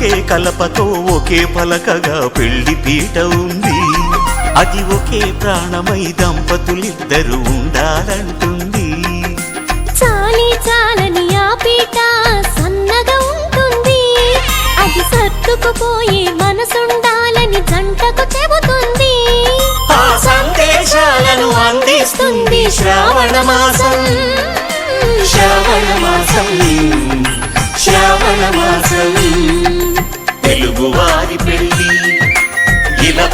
ఒకే కలపతో ఒకే పలకగా పెళ్ళి పీట ఉంది. అది ఒకే ప్రాణమై దంపతులిద్దరు ఉండాలంటుంది. చాలి చాలని ఆ పీట సన్నగా ఉంటుంది. అది సర్దుకుపోయే మనసుండాలని జంటకు చెబుతుంది. ఆ సందేశాలను అందిస్తుంది శ్రావణ మాసం. శ్రావణ మాసం. శ్రావణ మాసం.